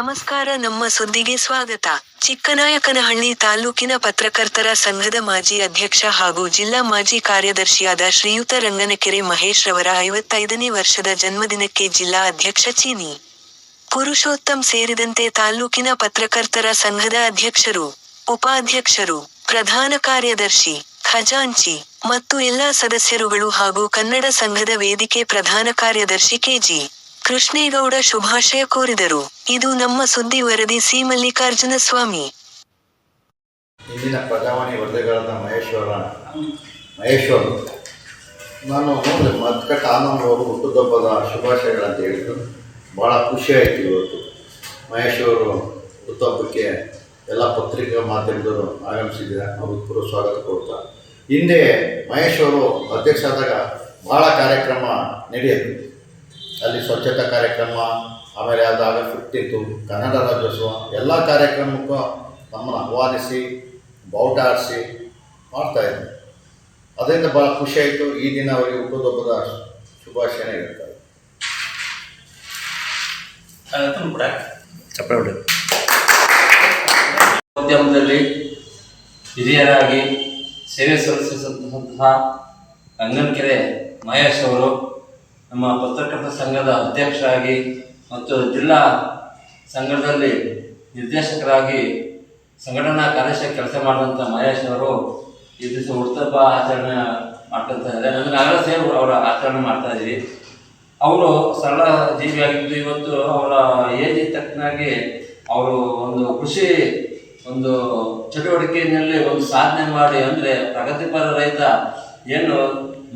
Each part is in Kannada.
ನಮಸ್ಕಾರ, ನಮ್ಮ ಸುದ್ದಿಗೆ ಸ್ವಾಗತ. ಚಿಕ್ಕನಾಯಕನಹಳ್ಳಿ ತಾಲೂಕಿನ ಪತ್ರಕರ್ತರ ಸಂಘದ ಮಾಜಿ ಅಧ್ಯಕ್ಷ ಹಾಗೂ ಜಿಲ್ಲಾ ಮಾಜಿ ಕಾರ್ಯದರ್ಶಿಯಾದ ಶ್ರೀಯುತ ರಂಗನಕೆರೆ ಮಹೇಶ್ ರವರ ಐವತ್ತೈದನೇ ವರ್ಷದ ಜನ್ಮದಿನಕ್ಕೆ ಜಿಲ್ಲಾ ಅಧ್ಯಕ್ಷ ಚೀನಿ. ಪುರುಷೋತ್ತಮ್ ಸೇರಿದಂತೆ ತಾಲೂಕಿನ ಪತ್ರಕರ್ತರ ಸಂಘದ ಅಧ್ಯಕ್ಷರು, ಉಪಾಧ್ಯಕ್ಷರು, ಪ್ರಧಾನ ಕಾರ್ಯದರ್ಶಿ, ಖಜಾಂಚಿ ಮತ್ತು ಎಲ್ಲಾ ಸದಸ್ಯರುಗಳು ಹಾಗೂ ಕನ್ನಡ ಸಂಘದ ವೇದಿಕೆ ಪ್ರಧಾನ ಕಾರ್ಯದರ್ಶಿ ಕೆಜಿ ಕೃಷ್ಣೇಗೌಡ ಶುಭಾಶಯ ಕೋರಿದರು. ಇದು ನಮ್ಮ ಸುದ್ದಿ ವರದಿ ಸಿ. ಮಲ್ಲಿಕಾರ್ಜುನ ಸ್ವಾಮಿ. ಇಂದಿನ ಪ್ರಜಾವಾಣಿ ವರದಿಗಳಾದ ಮಹೇಶ್ವರ, ಮಹೇಶ್ವರ್, ನಾನು ನೋಡಿದೆ ಮತ್ಕಟ್ಟ ಆನಂದ್ ಅವರು ಹುಟ್ಟುದಬ್ಬದ ಶುಭಾಶಯಗಳಂತ ಹೇಳಿದ್ರು ಭಾಳ ಖುಷಿ ಆಯಿತು ಇವತ್ತು. ಮಹೇಶ್ ಅವರು ಹುಟ್ಟುಹಬ್ಬಕ್ಕೆ ಎಲ್ಲ ಪತ್ರಿಕಾ ಮಾಧ್ಯಮದವರು ಆಗಮಿಸಿದ್ದೀರ? ಅವ್ರಿಗೆ ಪೂರ್ವ ಸ್ವಾಗತ ಕೊಡ್ತಾ ಹಿಂದೆ ಮಹೇಶ್ವರು ಅಧ್ಯಕ್ಷ ಆದಾಗ ಭಾಳ ಕಾರ್ಯಕ್ರಮ ನಡೆಯುತ್ತೆ ಅಲ್ಲಿ ಸ್ವಚ್ಛತಾ ಕಾರ್ಯಕ್ರಮ ಆಮೇಲೆ ಯಾವುದಾಗ ಫಿಫ್ಟಿತ್ತು ಫಿಫ್ಟೀನ್ತು ಕನ್ನಡ ರಾಜ್ಯೋತ್ಸವ ಎಲ್ಲ ಕಾರ್ಯಕ್ರಮಕ್ಕೂ ನಮ್ಮನ್ನು ಆಹ್ವಾನಿಸಿ ಬಾವುಟ ಆಡಿಸಿ ಮಾಡ್ತಾಯಿದ್ರು ಅದರಿಂದ ಭಾಳ ಖುಷಿ ಆಯಿತು. ಈ ದಿನ ಅವರಿಗೆ ಹುಟ್ಟುದೊಬ್ಬದ ಶುಭಾಶಯನ ಹೇಳ್ತಾರೆ ಕೂಡ ಚಪ್ಪಳೆ ಹೊಡಿ ಉದ್ಯಮದಲ್ಲಿ ಹಿರಿಯರಾಗಿ ಸೇವೆ ಸಲ್ಲಿಸಿದಂತಹ ರಂಗನಕೆರೆ ಮಹೇಶ್ ಅವರು ನಮ್ಮ ಪತ್ರಕರ್ತ ಸಂಘದ ಅಧ್ಯಕ್ಷರಾಗಿ ಮತ್ತು ಜಿಲ್ಲಾ ಸಂಘದಲ್ಲಿ ನಿರ್ದೇಶಕರಾಗಿ ಸಂಘಟನಾ ಕಾರ್ಯಶ ಕೆಲಸ ಮಾಡಿದಂಥ ಮಹೇಶ್ ಅವರು ಈ ದಿವಸ ಹುಡ್ತಪ್ಪ ಆಚರಣೆ ಮಾಡ್ಕೊತಾ ಇದ್ದಾರೆ. ನಮಗೆ ನಾವೆಲ್ಲ ಅವರ ಆಚರಣೆ ಮಾಡ್ತಾ ಇದ್ದೀವಿ. ಅವರು ಸರಳ ಜೀವಿಯಾಗಿದ್ದು ಇವತ್ತು ಅವರ ಏಜ್ ತಕ್ಕನಾಗಿ ಅವರು ಒಂದು ಕೃಷಿ ಒಂದು ಚಟುವಟಿಕೆಯಲ್ಲಿ ಒಂದು ಸಾಧನೆ ಮಾಡಿ ಅಂದರೆ ಪ್ರಗತಿಪರ ರೈತ ಏನು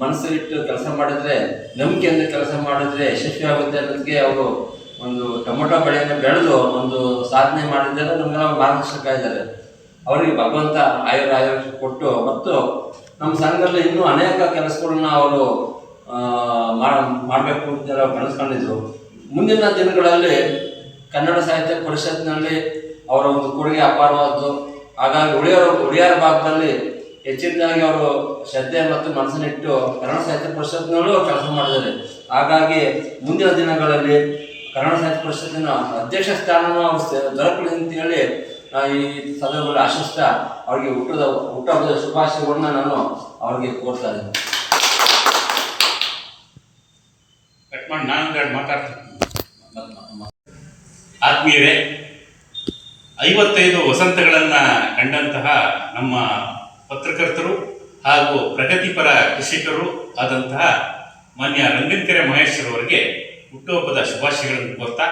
ಮನಸ್ಸಲ್ಲಿಟ್ಟು ಕೆಲಸ ಮಾಡಿದ್ರೆ ನಂಬಿಕೆಯಿಂದ ಕೆಲಸ ಮಾಡಿದ್ರೆ ಯಶಸ್ವಿ ಆಗುತ್ತೆ ಅನ್ನೋದಕ್ಕೆ ಅವರು ಒಂದು ಟೊಮೊಟೊ ಬೆಳೆಯನ್ನು ಬೆಳೆದು ಒಂದು ಸಾಧನೆ ಮಾಡಿದ್ದೆಲ್ಲ ನಮಗೆಲ್ಲ ಮಾರ್ಗದರ್ಶಕ ಇದ್ದಾರೆ. ಅವರಿಗೆ ಭಗವಂತ ಆಯುರ ಆಯುಷ ಕೊಟ್ಟು ಮತ್ತು ನಮ್ಮ ಸಂಘದಲ್ಲಿ ಇನ್ನೂ ಅನೇಕ ಕೆಲಸಗಳನ್ನ ಅವರು ಮಾಡಬೇಕು ಅಂತ ಬಳಸ್ಕೊಂಡಿದ್ರು ಮುಂದಿನ ದಿನಗಳಲ್ಲಿ ಕನ್ನಡ ಸಾಹಿತ್ಯ ಪರಿಷತ್ನಲ್ಲಿ ಅವರ ಒಂದು ಕೊಡುಗೆ ಅಪಾರವಾದ್ದು. ಹಾಗಾಗಿ ಉಳಿಯೋರು ಉಳಿಯಾರ ಭಾಗದಲ್ಲಿ ಹೆಚ್ಚಿನದಾಗಿ ಅವರು ಶ್ರದ್ಧೆ ಮತ್ತು ಮನಸ್ಸನ್ನಿಟ್ಟು ಕನ್ನಡ ಸಾಹಿತ್ಯ ಪರಿಷತ್ನಲ್ಲೂ ಕೆಲಸ ಮಾಡಿದ್ದಾರೆ. ಹಾಗಾಗಿ ಮುಂದಿನ ದಿನಗಳಲ್ಲಿ ಕನ್ನಡ ಸಾಹಿತ್ಯ ಪರಿಷತ್ತಿನ ಅಧ್ಯಕ್ಷ ಸ್ಥಾನವನ್ನು ದೊರಕಲಿ ಅಂತೇಳಿ ಈ ಸಂದರ್ಭದಲ್ಲಿ ಆಶಿಸ್ತ ಅವರಿಗೆ ಹುಟ್ಟದ ಹುಟ್ಟಹಬ್ಬದ ಶುಭಾಶಯಗಳನ್ನ ನಾನು ಅವರಿಗೆ ಕೋರ್ತಾ ಇದ್ದೀನಿ. ಕಟ್ ಮಾಡಿ, ನಾನು ಮಾತಾಡ್ತೀನಿ. ಆತ್ಮೀಯರೇ, ಐವತ್ತೈದು ವಸಂತಗಳನ್ನು ಕಂಡಂತಹ ನಮ್ಮ ಪತ್ರಕರ್ತರು ಹಾಗೂ ಪ್ರಗತಿಪರ ಕೃಷಿಕರು ಆದಂತಹ ಮಾನ್ಯ ರಂಗನಕೆರೆ ಮಹೇಶ್ವರವರಿಗೆ ಹುಟ್ಟುಹಬ್ಬದ ಶುಭಾಶಯಗಳನ್ನು ಕೋರ್ತಾ,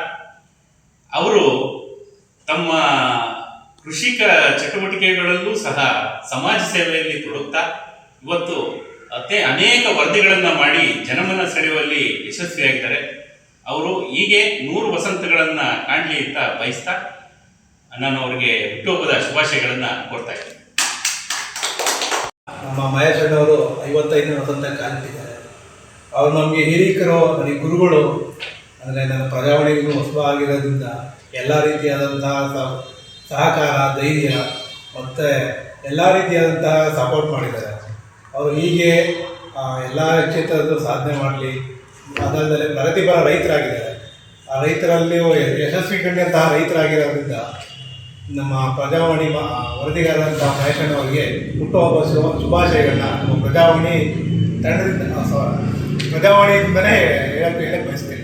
ಅವರು ತಮ್ಮ ಕೃಷಿಕ ಚಟುವಟಿಕೆಗಳಲ್ಲೂ ಸಹ ಸಮಾಜ ಸೇವೆಯಲ್ಲಿ ತೊಡಗುತ್ತಾ ಇವತ್ತು ಅದೇ ಅನೇಕ ವರದಿಗಳನ್ನು ಮಾಡಿ ಜನಮನ ಸೆಳೆಯುವಲ್ಲಿ ಯಶಸ್ವಿಯಾಗಿದ್ದಾರೆ. ಅವರು ಹೀಗೆ ನೂರು ವಸಂತಗಳನ್ನು ಕಾಣಲಿ ಅಂತ ಬಯಸ್ತಾ, ನಾನು ಅವರಿಗೆ ಹುಟ್ಟುಹಬ್ಬದ ಶುಭಾಶಯಗಳನ್ನು ಕೊಡ್ತಾ ಇದ್ದೀನಿ. ನಮ್ಮ ಮಹೇಶ್ ಐವತ್ತೈದನೇ ವಸಂತ ಕಾಲಿಟ್ಟಿದ್ದಾರೆ ಅವರು ನಮಗೆ ಹಿರಿಯಕರು ನನಗೆ ಗುರುಗಳು. ಅಂದರೆ ನನ್ನ ಪ್ರಜಾವಣೆಗೂ ಹೊಸ ಆಗಿರೋದ್ರಿಂದ ಎಲ್ಲ ರೀತಿಯಾದಂತಹ ಸಹಕಾರ, ಧೈರ್ಯ ಮತ್ತು ಎಲ್ಲ ರೀತಿಯಾದಂತಹ ಸಪೋರ್ಟ್ ಮಾಡಿದ್ದಾರೆ. ಅವರು ಹೀಗೆ ಎಲ್ಲ ಕ್ಷೇತ್ರದಲ್ಲೂ ಸಾಧನೆ ಮಾಡಲಿ. ಅದಲ್ಲದೆ ಪ್ರಗತಿಪರ ರೈತರಾಗಿದ್ದಾರೆ. ಆ ರೈತರಲ್ಲಿ ಯಶಸ್ವಿ ಕಂಡಂತಹ ರೈತರಾಗಿರೋದ್ರಿಂದ ನಮ್ಮ ಪ್ರಜಾವಾಣಿ ವರದಿಗಾರರಂಥ ಮಹೇಶಣ್ಣ ಅವರಿಗೆ ಹುಟ್ಟುಹಬ್ಬ ಶುಭ ಶುಭಾಶಯಗಳನ್ನ ನಮ್ಮ ಪ್ರಜಾವಾಣಿ ತಂಡದಿಂದ ಪ್ರಜಾವಾಣಿಯಿಂದನೇ ಹೇಳಕ್ಕೆ ಹೇಳಕ್ಕೆ ಬಯಸ್ತೇನೆ.